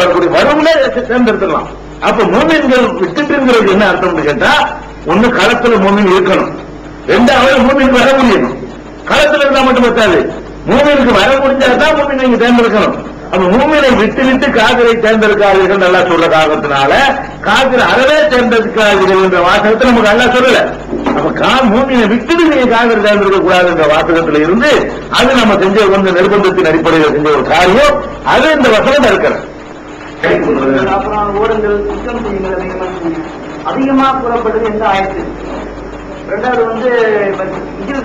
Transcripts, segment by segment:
வரக்கூடிய வரவுல தேர்ந்தெடுத்துடலாம் அப்ப மூமின்கள் விட்டுட்டுங்கிறது என்ன அர்த்தம் கேட்டா ஒண்ணு களத்துல மூமின் இருக்கணும். ரெண்டாவது மூமின் வர முடியணும். களத்துல இருந்தா மட்டும் பத்தாது. மூமினுக்கு வர முடிஞ்சாதான் மூமின் நீங்க தேர்ந்தெடுக்கணும். அப்ப மூமினை விட்டு விட்டு காதலை தேர்ந்தெடுக்காதீர்கள் நல்லா சொல்ற காரணத்தினால காதல் அறவே தேர்ந்தெடுக்காதீர்கள் என்ற வாசகத்தை நமக்கு நல்லா சொல்லல. அப்ப கா மூமினை விட்டுட்டு நீங்க காதல் தேர்ந்தெடுக்க கூடாது என்ற வாசகத்துல இருந்து அது நம்ம செஞ்ச வந்து நிர்பந்தத்தின் அடிப்படையில் செஞ்ச ஒரு காரியம். அது இந்த வசனம் இருக்கிறது. அப்புறம் ஓடுங்கள் குற்றம் செய்யுங்கள் அதிகமாக அதிகமா கூறப்பட்டது எந்த ஆயத்து? ரெண்டாவது வந்து இப்ப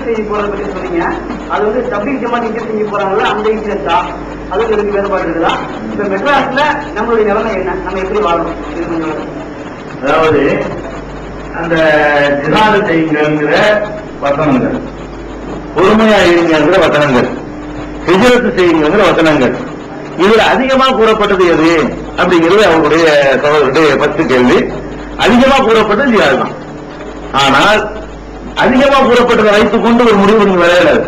செய்தி போறதை பற்றி சொன்னீங்க. அது வந்து தபிக் ஜமாத் இஜில் செய்தி போறாங்கல்ல அந்த இஜிலத்தா அதுக்கு இதுக்கு வேறுபாடு இருக்குதா? இப்ப மெட்ராஸ்ல நம்மளுடைய நிலைமை என்ன? நம்ம எப்படி வாழணும்? அதாவது அந்த ஜிஹாது செய்யுங்கிற வசனங்கள். பொறுமையா இருங்கிற வசனங்கள். ஹிஜரத்து செய்யுங்கிற வசனங்கள். இதில் அதிகமாக கூறப்பட்டது எது? அப்படிங்கிறது அவங்களுடைய சகோதரருடைய பத்து கேள்வி. அதிகமா கூறப்பட்டது ஜிஹாது தான் ஆனால் அதிகமா கூறப்பட்டதை வைத்துக் கொண்டு ஒரு முடிவு நீங்க விளையாடாது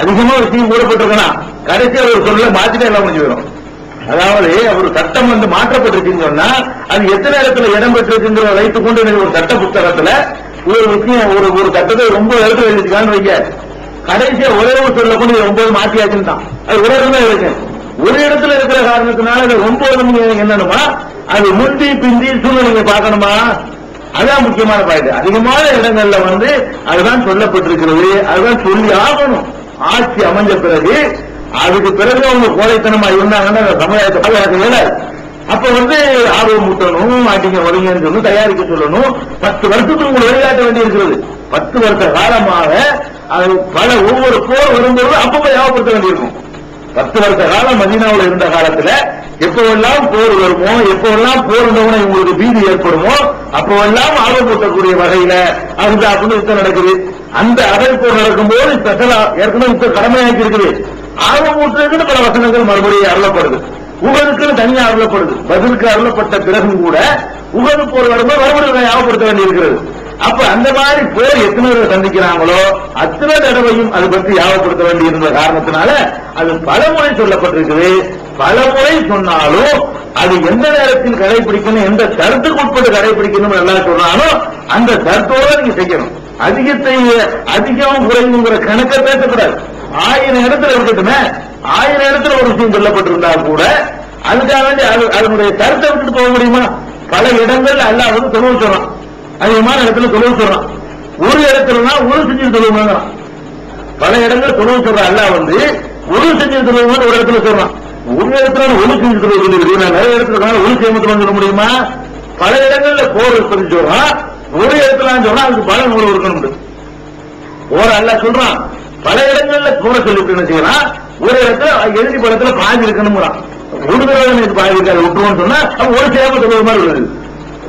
அதிகமா விஷயம் கூறப்பட்டிருக்கனா கடைசி ஒரு சொல்ல மாத்திட்டே எல்லாம் முடிஞ்சு வரும் அதாவது ஒரு சட்டம் வந்து மாற்றப்பட்டிருக்குன்னு சொன்னா அது எத்தனை இடத்துல இடம் பெற்றிருக்குங்கிறத வைத்துக் கொண்டு நீங்க ஒரு சட்ட புத்தகத்துல ஒரு விஷயம் ஒரு ஒரு சட்டத்தை ரொம்ப இடத்துல எழுதிக்கான்னு வைக்க கடைசியா ஒரே ஒரு சொல்ல கொண்டு ஒன்பது மாற்றியாச்சுன்னு தான். அது ஒரு இடத்துல இருக்கு. ஒரு இடத்துல இருக்கிற காரணத்தினால அது ஒன்பது நீங்க என்னன்னுமா அது முந்தி பிந்தி சூழ்நிலையை பார்க்கணுமா? அதான் முக்கியமான பாயிண்ட் அதிகமான இடங்கள்ல வந்து அதுதான் சொல்லப்பட்டிருக்கிறது அதுதான் சொல்லி ஆகணும். ஆட்சி அமைஞ்ச பிறகு அதுக்கு பிறகு அவங்க கோழைத்தனமா இருந்தாங்கன்னா அந்த சமுதாயத்தை பாதுகாக்க இயலாது அப்ப வந்து ஆர்வம் ஊட்டணும் மாட்டிங்க வருங்கன்னு சொல்லி தயாரிக்க சொல்லணும். பத்து வருஷத்துக்கு உங்களுக்கு வெளியாட்ட வேண்டி இருக்கிறது பத்து வருஷ காலமாக அது பல ஒவ்வொரு போர் வரும்போது அப்பப்ப ஞாபகப்படுத்த வேண்டியிருக்கும். பத்து வருஷ காலம் மதீனாவில் இருந்த காலத்துல எப்போவெல்லாம் போர் வருமோ எப்போவெல்லாம் போர் வந்தவுடனே உங்களுக்கு பீதி ஏற்படுமோ அப்பவெல்லாம் ஆர்வமூட்டக்கூடிய வகையில அந்த அப்படின்னு யுத்தம் நடக்குது. அந்த அகல் போர் நடக்கும்போது ஸ்பெஷலா ஏற்கனவே யுத்தம் கடமையாக்கி இருக்குது. ஆர்வமூட்டுறதுன்னு பல வசனங்கள் மறுபடியும் அருளப்படுது. உகதுக்குன்னு தனியா அருளப்படுது. பதிலுக்கு அருளப்பட்ட பிறகும் கூட உகது போர் வரும்போது மறுபடியும் ஞாபகப்படுத்த வேண்டியிருக்கிறது. அப்ப அந்த மாதிரி போர் எத்தனை பேர் சந்திக்கிறாங்களோ அத்தனை தடவையும் அது பற்றி ஞாபகப்படுத்த வேண்டியிருந்த காரணத்தினால அது பலமுறை சொல்லப்பட்டிருக்குது. பலமுறை சொன்னாலும் அது எந்த நேரத்தில் கடைபிடிக்கணும் எந்த கருத்துக்கு உட்பட்டு கடைபிடிக்கணும் எல்லாம் சொன்னாலும் அந்த கருத்தோட நீங்க செய்யணும். அதிகத்தை அதிகம் குறைவுங்கிற கணக்கை பேசக்கூடாது. ஆயிரம் இடத்துல இருக்கட்டுமே ஆயிரம் இடத்துல ஒரு விஷயம் சொல்லப்பட்டிருந்தா கூட அதுக்காக அது- அதனுடைய கருத்தை விட்டுட்டு போக முடியுமா? பல இடங்கள்ல அல்லாஹ் வந்து தொழுவு அதிகமான இடத்துல தொழில் சொல்றான். ஒரு இடத்துலனா ஒரு செஞ்சு தொழுவுங்கிறான் பல இடங்கள் தொழில் சொல்ற அல்ல வந்து ஒரு செஞ்சு தொழுவுன்னு ஒரு இடத்துல சொல்றான். ஒரு இடத்துல ஒரு செஞ்சு தொழில் நிறைய இடத்துல இருக்காங்க ஒழு சொல்ல முடியுமா? பல இடங்கள்ல போர் பத்தி சொல்றான். ஒரு இடத்துல சொன்னா அதுக்கு பல நூல் இருக்கணும் போர் அல்ல சொல்றான். பல இடங்கள்ல கூட சொல்லிட்டு என்ன செய்யறான் ஒரு இடத்துல எழுதி படத்துல பாதி இருக்கணுங்கிறான் ஒரு தடவை பாதி இருக்காது விட்டுருவோம்னு சொன்னா அவன் ஒரு சேவை சொல்லுற மாதிரி வருது.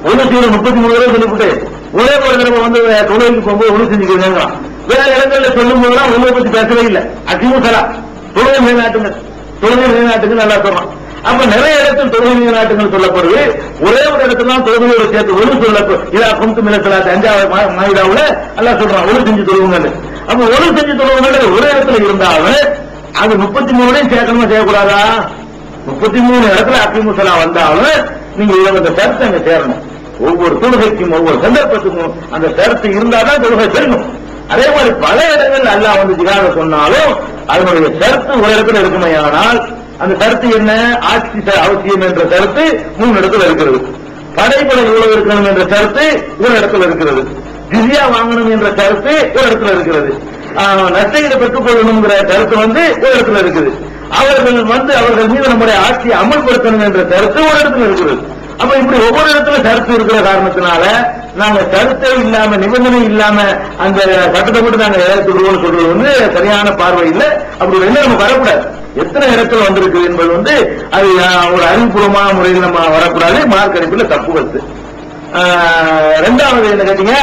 ஒண்ணு முப்பத்தி மூணு தடவை சொல்லிவிட்டு ஒரே ஒரு தடவை வந்து தொழிலுக்கு போகும்போது ஒண்ணு செஞ்சுக்கிறாங்க வேற இடங்கள்ல சொல்லும் போதுலாம் உங்களை பத்தி பேசவே இல்லை. அதிகம் சரா. தொழில் மேலாட்டுங்க. தொழில் மேலாட்டுங்க நல்லா சொல்றான். அப்ப நிறைய இடத்தில் தொழில் நாட்டுகள் சொல்லப்படுது. ஒரே ஒரு இடத்துல தான் தொழுகையோட சேர்த்து ஒழு சொல்ல இதா குந்து மிளத்துல அஞ்சாவது மா- மாயிடாவுல எல்லாம் சொல்றான். ஒழு செஞ்சு தொழுவுங்கன்னு. அப்ப ஒழு செஞ்சு தொழுவுங்க ஒரே இடத்துல இருந்தாலும் அது முப்பத்தி மூணையும் சேர்க்கணுமா செய்யக்கூடாதா? முப்பத்தி மூணு இடத்துல அக்கிமுசலா வந்தாலும் நீங்க இவங்க இந்த அங்க சேரணும். ஒவ்வொரு தொழுகைக்கும் ஒவ்வொரு சந்தர்ப்பத்துக்கும் அந்த கருத்து இருந்தாதான் தொழுகை செல்லும் அதே மாதிரி பல இடங்கள் அல்லாஹ் வந்து ஜிகாத சொன்னாலும் அதனுடைய கருத்து ஒரு இடத்துல இருக்குமே ஆனால் அந்த கருத்து என்ன? ஆட்சி அவசியம் என்ற கருத்து மூணு இடத்துல இருக்கிறது. படைப்படை இவ்வளவு இருக்கணும் என்ற கருத்து ஒரு இடத்துல இருக்கிறது. ஜிசியா வாங்கணும் என்ற கருத்து ஒரு இடத்துல இருக்கிறது. நஷ்டங்களை பெற்றுக் கொள்ளணுங்கிற கருத்து வந்து ஒரு இடத்துல இருக்குது. அவர்கள் வந்து அவர்கள் மீது நம்முடைய ஆட்சியை அமல்படுத்தணும் என்ற கருத்து ஒரு இடத்துல இருக்கிறது. அப்ப இப்படி ஒவ்வொரு இடத்துல கருத்து இருக்கிற காரணத்தினால நாங்க கருத்தே இல்லாம நிபந்தனை இல்லாம அந்த சட்டத்தை மட்டும் நாங்க ஏற்றுக்கிறோம்னு சொல்றது வந்து சரியான பார்வை இல்ல. அப்படி எண்ணம் நம்ம வரக்கூடாது. எத்தனை இடத்துல வந்திருக்கு என்பது வந்து அது ஒரு அறிவுபூர்வமான முறையில் நம்ம வரக்கூடாது. மார்க் அடிப்புல தப்பு வருது. ரெண்டாவது என்ன கேட்டீங்க?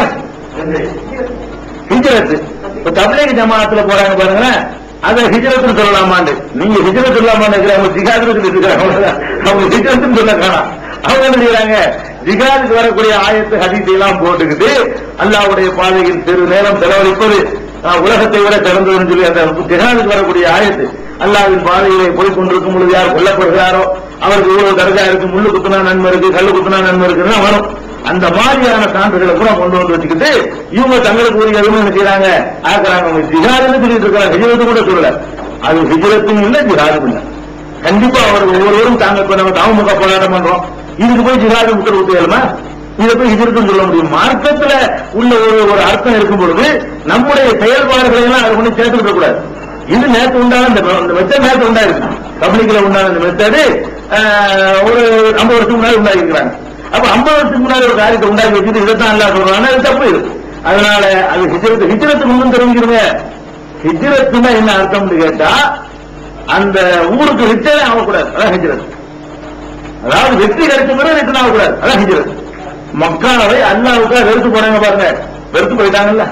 ஹிஜ்ரத். இப்ப தப்லீக் ஜமாத்துல போறாங்க பாருங்களேன். அத ஹிஜ்ரத்னு சொல்லலாமான்னு நீங்க ஹிஜ்ரத் சொல்லாமான்னு அவங்க ஜிகாதுன்னு சொல்லிட்டு இருக்காங்க அவங்க ஹிஜ்ரத்னு சொல்ல காணாம் அவங்க என்ன செய்யறாங்க? ஜிகாதுக்கு வரக்கூடிய ஆயத்து ஹதீத்தை எல்லாம் போட்டுக்கிட்டு அல்லாவுடைய பாதையில் சிறு நேரம் செலவழிப்பது. உலகத்தை விட சிறந்ததுன்னு சொல்லி அந்த ஜிகாதுக்கு வரக்கூடிய ஆயத்து அல்லாவின் பாதையிலே போய் கொண்டிருக்கும் பொழுது யார் கொல்லப்படுகிறாரோ? அவருக்கு இவ்வளவு தரஜா இருக்கு முள்ளு குத்துனா நன்மை இருக்கு கல்லு குத்துனா நன்மை இருக்குன்னா வரும். அந்த மாதிரியான சான்றுகளை கூட கொண்டு வந்து வச்சுக்கிட்டு இவங்க தங்களுக்கு உரிய எதுவும் என்ன செய்யறாங்க? ஆக்குறாங்க. அவங்க ஜிஹாதுன்னு சொல்லிட்டு இருக்கிறாங்க. ஹிஜரத்து கூட சொல்லல. அது ஹிஜரத்தும் இல்ல ஜிஹாதும் இல்ல. கண்டிப்பா அவர் ஒவ்வொருவரும் தாங்க இப்ப நம்ம தாமுக போராட்டம் பண்றோம். இதுக்கு போய் ஜிகாது உத்தரவு செய்யலாமா இதை போய் ஹிஜரத்துன்னு சொல்ல முடியும். மார்க்கத்துல உள்ள ஒரு ஒரு அர்த்தம் இருக்கும் பொழுது நம்முடைய செயல்பாடுகளை எல்லாம் அது ஒண்ணு சேர்த்துக்க கூடாது. இது நேற்று உண்டான இந்த மெத்தட் நேற்று உண்டாயிருக்கு. பப்ளிக்ல உண்டான இந்த மெத்தடு ஒரு ஐம்பது வருஷத்துக்கு முன்னாடி உண்டாகிருக்கிறாங்க அப்ப ஐம்பது வருஷத்துக்கு முன்னாடி ஒரு காரியத்தை உண்டாக்கி வச்சுட்டு இதைத்தான் இல்ல சொல்றாங்க அது தப்பு இது. அதனால அது ஹிஜரத்து ஹிஜரத்துக்கு முன்னும் தெரிஞ்சிருங்க ஹிஜரத்துனா என்ன அர்த்தம்னு கேட்டா அந்த ஊருக்கு ஹிஜரே ஆகக்கூடாது. அதான் ஹிஜரத். அதாவது வெற்றி கிடைச்ச பிறகு ரிட்டர்ன் ஆகக்கூடாது அதான் ஹிஜ்ரத் மக்காவை அல்லாவுக்கா வெறுத்து போனாங்க பாருங்க. வெறுத்து போயிட்டாங்கல்ல.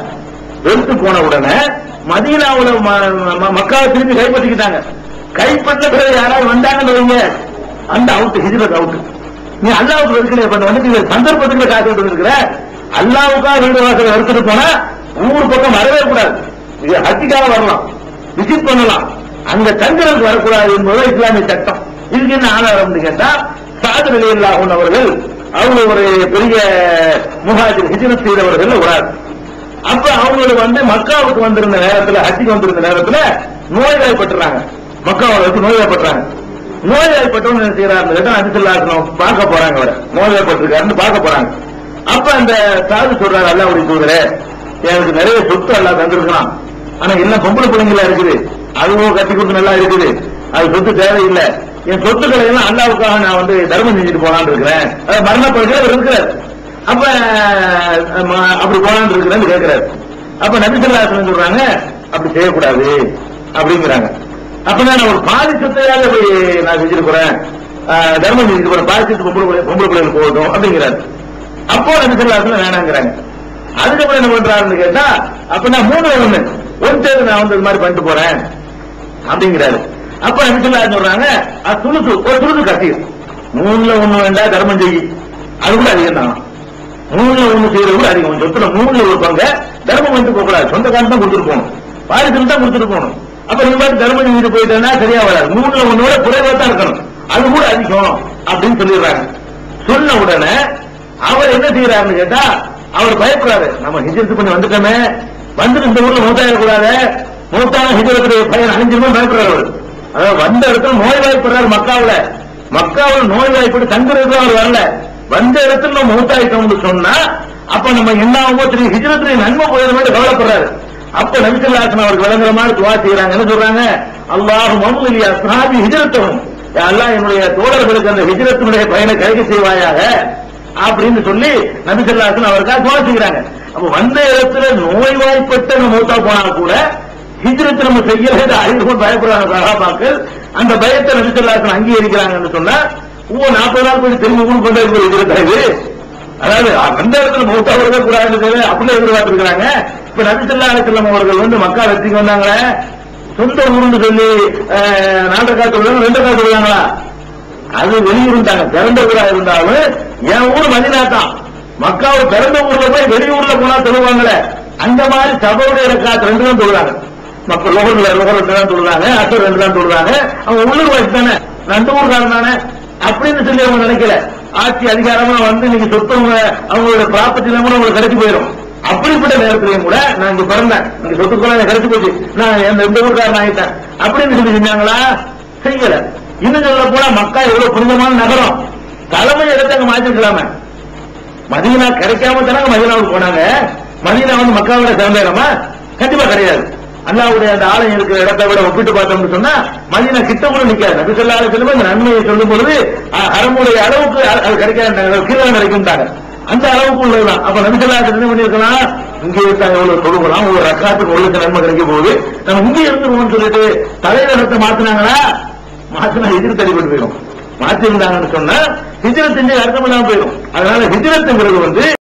வெறுத்து போன உடனே மதீனாவுல ம- மக்காவை திரும்பி கைப்பற்றிக்கிட்டாங்க. கைப்பற்ற பிறகு யாராவது வந்தாங்கன்னு வைங்க. அந்த அவுட் ஹிஜ்ரத் அவுட் நீ அல்லாவுக்கு வெறுக்கலையே பண்ண வந்து நீங்க சந்தர்ப்பத்துக்கு காத்துட்டு இருக்கிற அல்லாவுக்காக வீடு வாசல் வெறுத்துட்டு போனா ஊர் பக்கம் வரவே கூடாது. இது ஹத்திக்காக வரலாம். விசிட் பண்ணலாம். அங்க தங்குறதுக்கு வரக்கூடாது என்பது இஸ்லாமிய சட்டம். இதுக்கு என்ன ஆதாரம் கேட்டா சாது நிலையில் அவர்கள் அவங்க ஒரு பெரிய முகாஜர் ஹிஜ்ரத் செய்தவர்கள் வராது அப்ப அவங்களுக்கு வந்து மக்காவுக்கு வந்திருந்த நேரத்துல ஹஜ்ஜிக்கு வந்திருந்த நேரத்துல நோய்வாய்ப்பட்டுறாங்க மக்காவை வச்சு நோய்வாய்ப்பட்டுறாங்க நோய்வாய்ப்பட்டவங்க என்ன செய்யறாரு கேட்டா அதிசல்லாசனம் பார்க்க போறாங்க அவரை. நோய்வாய்ப்பட்டிருக்காருன்னு பார்க்க போறாங்க. அப்ப அந்த சாது சொல்றாரு அல்லாவுடைய தூதரே எனக்கு நிறைய சொத்து எல்லாம் தந்திருக்கலாம் ஆனா என்ன பொம்பளை பிள்ளைங்களா இருக்குது? அதுவும் கட்டி கொடுத்து நல்லா இருக்குது. அது சொத்து தேவையில்லை. என் சொத்துக்களை எல்லாம் அல்லாவுக்காக நான் வந்து தர்மம் செஞ்சுட்டு போலான்னு இருக்கிறேன். அது மரணப்படுகிற அவர் இருக்கிறார். அப்ப அப்படி போலான்னு இருக்கிறேன்னு கேட்கிறாரு. அப்ப நபிசல்லாசன் சொல்றாங்க அப்படி செய்யக்கூடாது அப்படிங்கிறாங்க. அப்ப நான் ஒரு பாதிச்சத்தையாக போய் நான் செஞ்சுட்டு தர்மம் செஞ்சுட்டு போறேன். பாதி பொம்பளை பொம்பளை பிள்ளைகள் போகட்டும் அப்படிங்கிறாரு. அப்போ நபிசல்லாசன் வேணாங்கிறாங்க. அதுக்கப்புறம் என்ன பண்றாருன்னு கேட்டா அப்ப நான் மூணு ஒண்ணு. ஒன் தேர்வு நான் வந்து இது மாதிரி பண்ணிட்டு போறேன் அப்படிங்கிறாரு. அப்ப நபிசல்லா சொல்றாங்க? அது ஒரு துணுக்கு கட்டி. மூணுல ஒண்ணு வேண்டாம் தர்மம் செய்யி அது கூட அதிகம் தான். மூணுல ஒண்ணு செய்யறது கூட அதிகம். சொத்துல மூணுல ஒரு பங்க. தர்மம் வந்து போகக்கூடாது கூடாது. சொந்த காலம் தான் கொடுத்துட்டு போகணும் பாரிசல் தான் கொடுத்துட்டு போகணும் அப்ப இந்த மாதிரி தர்மம் செஞ்சுட்டு போயிட்டேன்னா சரியா வராது. மூணுல ஒண்ணோட குறைவா தான் இருக்கணும். அது கூட அதிகம் அப்படின்னு சொல்லிடுறாங்க. சொன்ன உடனே அவர் என்ன செய்யறாருன்னு கேட்டா அவர் பயப்படுறாரு நம்ம ஹிஜரத்து பண்ணி வந்துட்டோமே. வந்துட்டு இந்த ஊர்ல மூத்தாயிடக்கூடாது மூத்தான ஹிஜரத்துடைய பயன் அழிஞ்சிருமே பயப்படுறாரு அவர். அதாவது வந்த இடத்துல நோய் மக்காவில். மக்காவில் நோய் வாய்ப்பட்டு தங்குறதுக்கு அவர் வரல. வந்த இடத்துல நம்ம மூத்தாயிட்டோம்னு சொன்னா அப்ப நம்ம என்ன ஆகுமோ தெரியும். ஹிஜரத்துடைய நன்மை போயிடும் கவலைப்படுறாரு. அப்ப நபிசல்லாசன் அவருக்கு விளங்குற மாதிரி துவா செய்யறாங்க என்ன சொல்றாங்க? அல்லாஹ் மமுலி அஸ்ஹாபி ஹிஜரத்தவும் எல்லாம் என்னுடைய தோழர்களுக்கு அந்த ஹிஜரத்தினுடைய பயனை கைது செய்வாயாக அப்படின்னு சொல்லி நபிசல்லாசன் அவருக்காக துவா செய்யறாங்க அப்ப வந்த இடத்துல நோய்வாய்ப்பட்ட மூத்தா போனா கூட ஹிஜ்ரத் நம்ம செய்யல அறிந்து கொண்டு பயப்படுறாங்க சகாபாக்கள். அந்த பயத்தை நபிசல்லாசன் அங்கீகரிக்கிறாங்கன்னு சொன்னா ஓ நாற்பது நாள் போய் திரும்ப கூட கொண்டு போய் இருக்கிறது அதாவது அந்த இடத்துல மூத்தா வருக கூடாது அப்படியே எதிர்பார்த்திருக்கிறாங்க இப்ப நபிசல்லா அலிசல்லாம் அவர்கள் வந்து மக்கா வெற்றிக்கு வந்தாங்களே. சொந்த ஊர்னு சொல்லி நாலரை காத்து விடுவாங்க ரெண்டு காத்து விடுவாங்களா அது வெளியூருந்தாங்க பிறந்த ஊரா இருந்தாலும் என் ஊர் மதினா தான் மக்காவை பிறந்த ஊர்ல போய் வெளியூர்ல போனா சொல்லுவாங்களே அந்த மாதிரி சபையுடைய ரக்காத் ரெண்டு தான் சொல்றாங்க மக்கள் லோகர்ல லோகர் ரெண்டு தான் சொல்றாங்க அசர் ரெண்டு தான் சொல்றாங்க அவங்க உள்ளூர் வயசு தானே ரெண்டு ஊர்காரன் தானே. அப்படின்னு சொல்லி அவங்க நினைக்கல. ஆட்சி அதிகாரமா வந்து நீங்க சொத்தவங்க அவங்களோட ப்ராப்பர்ட்டி எல்லாம் கூட உங்களுக்கு கிடைச்சு போயிடும் அப்படிப்பட்ட நேரத்திலையும் கூட நான் இங்க பிறந்தேன். இங்க சொத்துக்குள்ள கிடைச்சு போச்சு. நான் இந்த இந்த ஊர்காரன் ஆயிட்டேன் அப்படின்னு சொல்லி செஞ்சாங்களா செய்யல இன்னும் சொல்ல போனா மக்கா எவ்வளவு புனிதமான நகரம். தலைமை இடத்தை அங்க மாத்திருக்கலாமே. மதினா கிடைக்காம தானே மதினாவுக்கு போனாங்க. மதீனா வந்து மக்காவோட சேர்ந்தேரமா கண்டிப்பா கிடையாது. அல்லாவுடைய அந்த ஆலயம் இருக்கிற இடத்தை விட ஒப்பிட்டு பார்த்தோம்னு சொன்னா மதினா கிட்ட கூட நிக்காது. நபி சொல்லா செல்லும் இந்த நன்மையை சொல்லும் பொழுது அ- அளவுக்கு அது கிடைக்காது கீழே கிடைக்கும்ட்டாங்க. அந்த அளவுக்கு உள்ளதுதான். அப்ப நபி சொல்லா என்ன பண்ணிருக்கலாம் இங்க விட்டா எவ்வளவு தொழுகலாம் ஒரு ரக்காத்துக்கு ஒரு நன்மை கிடைக்க போகுது நம்ம இங்க இருந்துருவோம்னு சொல்லிட்டு தலைநகரத்தை மாத்தினாங்களா? மாத்தினா எதிர் தள்ளிப்பட்டு போயிடும் மாத்திருந்தாங்கன்னு சொன்னா ஹிஜரத் அர்த்தம் இல்லாம போயிடும் அதனால ஹிஜரத்துங்கிறது வந்து